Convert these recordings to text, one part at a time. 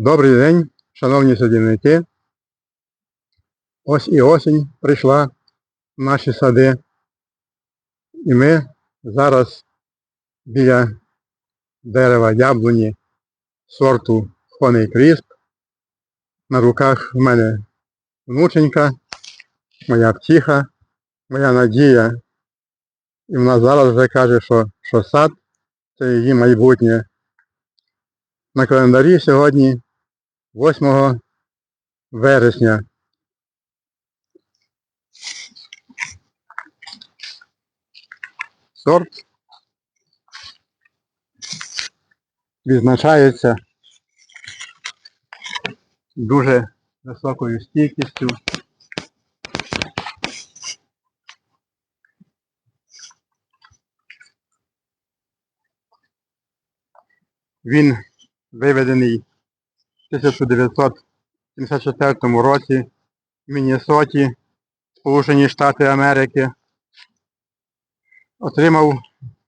Добрий день, шановні садівники. Ось і осінь прийшла в наші сади. І ми зараз біля дерева яблуні сорту Honey Crisp. На руках в мене внученька, моя втіха, моя надія. І вона зараз вже каже, що, що сад це її майбутнє. На календарі сьогодні 8 вересня. Сорт відзначається дуже високою стійкістю. Він виведений 1974 році в Міннесоті, Сполучені Штати Америки. Отримав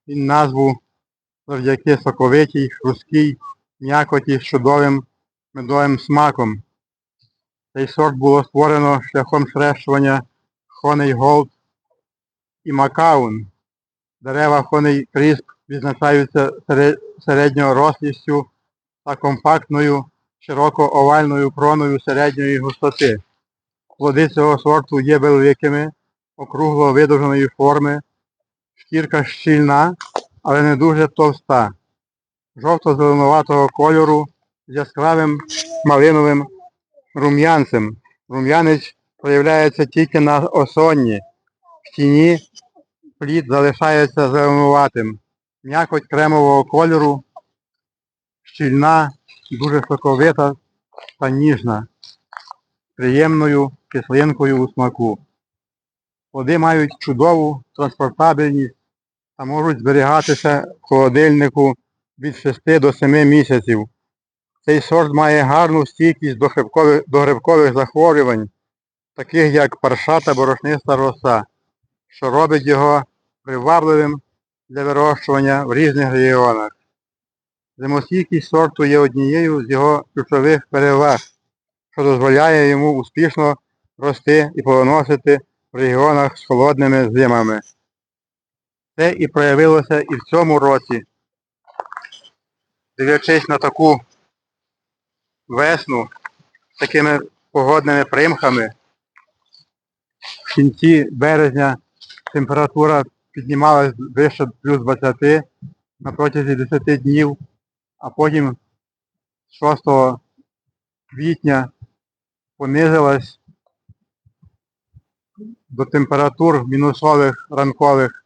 він назву завдяки соковитій, хрусткій м'якоті з чудовим медовим смаком. Цей сорт було створено шляхом схрещування Honey Gold і Макаун. Дерева Honey Crisp відзначаються сере- середньорослістю та компактною широко овальною кроною середньої густоти. Плоди цього сорту є великими, округло видовженої форми, шкірка щільна, але не дуже товста, жовто-зеленуватого кольору з яскравим малиновим рум'янцем. Рум'янець проявляється тільки на осонні. В тіні плід залишається зеленуватим. М'якоть кремового кольору, щільна, дуже соковита та ніжна, приємною кислинкою у смаку. Плоди мають чудову транспортабельність та можуть зберігатися в холодильнику від 6 до 7 місяців. Цей сорт має гарну стійкість до грибкових, до грибкових захворювань, таких як парша та борошниста роса, що робить його привабливим для вирощування в різних регіонах. Зимостійкість сорту є однією з його ключових переваг, що дозволяє йому успішно рости і плодоносити в регіонах з холодними зимами. Це і проявилося і в цьому році. Дивлячись на таку весну з такими погодними примхами, в кінці березня температура піднімалась вище плюс 20 на протязі 10 днів, а потім 6 квітня понизилась до температур мінусових ранкових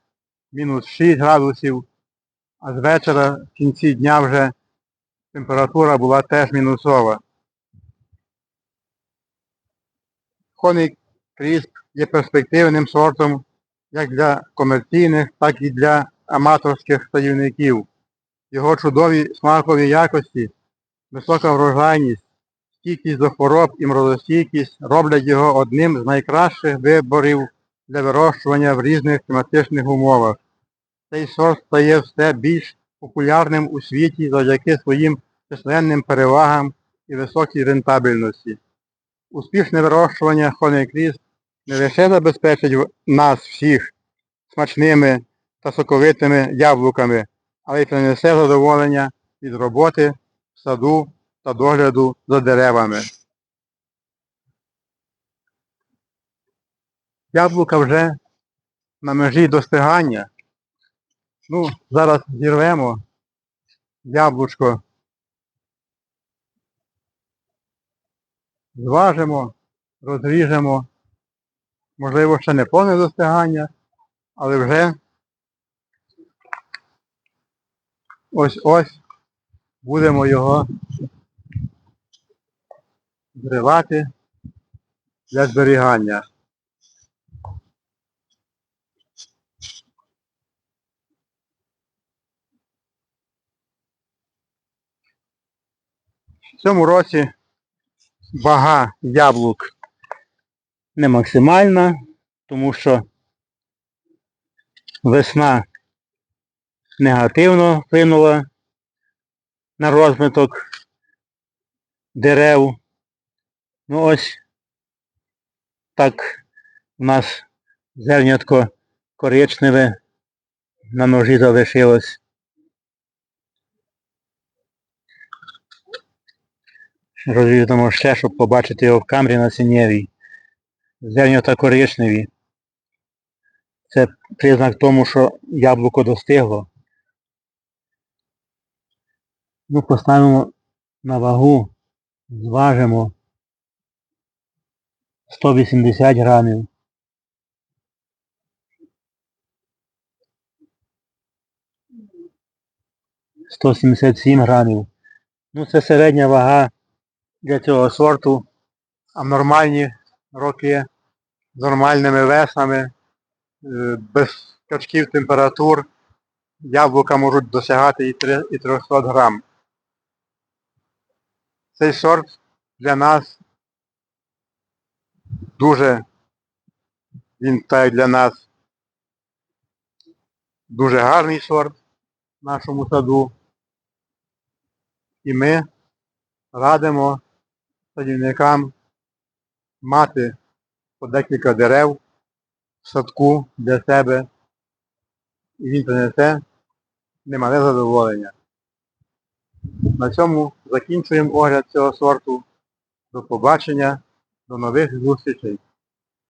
мінус 6 градусів, а з вечора в кінці дня вже температура була теж мінусова. Хоний крісп є перспективним сортом як для комерційних, так і для аматорських садівників. Його чудові смакові якості, висока врожайність, стійкість до хвороб і морозостійкість роблять його одним з найкращих виборів для вирощування в різних кліматичних умовах. Цей сорт стає все більш популярним у світі завдяки своїм численним перевагам і високій рентабельності. Успішне вирощування Honey Crisp не лише забезпечить нас всіх смачними та соковитими яблуками, але й принесе задоволення від роботи в саду та догляду за деревами. Яблука вже на межі достигання. Ну, зараз зірвемо яблучко. Зважимо, розріжемо. Можливо, ще не повне достигання, але вже ось-ось будемо його зривати для зберігання. В цьому році вага яблук не максимальна, тому що весна негативно вплинула на розвиток дерев. Ну ось так у нас зернятко коричневе на ножі залишилось. Розвідемо ще, щоб побачити його в камері на синєвій. Зернята коричневі. Це признак тому, що яблуко достигло. Ну, поставимо на вагу, зважимо 180 грамів. Сто сімдесят сім грамів. Ну це середня вага для цього сорту. А нормальні роки з нормальними веснами, е, без скачків температур, яблука можуть досягати і і 300 грам. Цей сорт для нас дуже, він так для нас дуже гарний сорт в нашому саду. І ми радимо садівникам мати по декілька дерев в садку для себе, і він принесе немале задоволення. На цьому закінчуємо огляд цього сорту. До побачення, до нових зустрічей.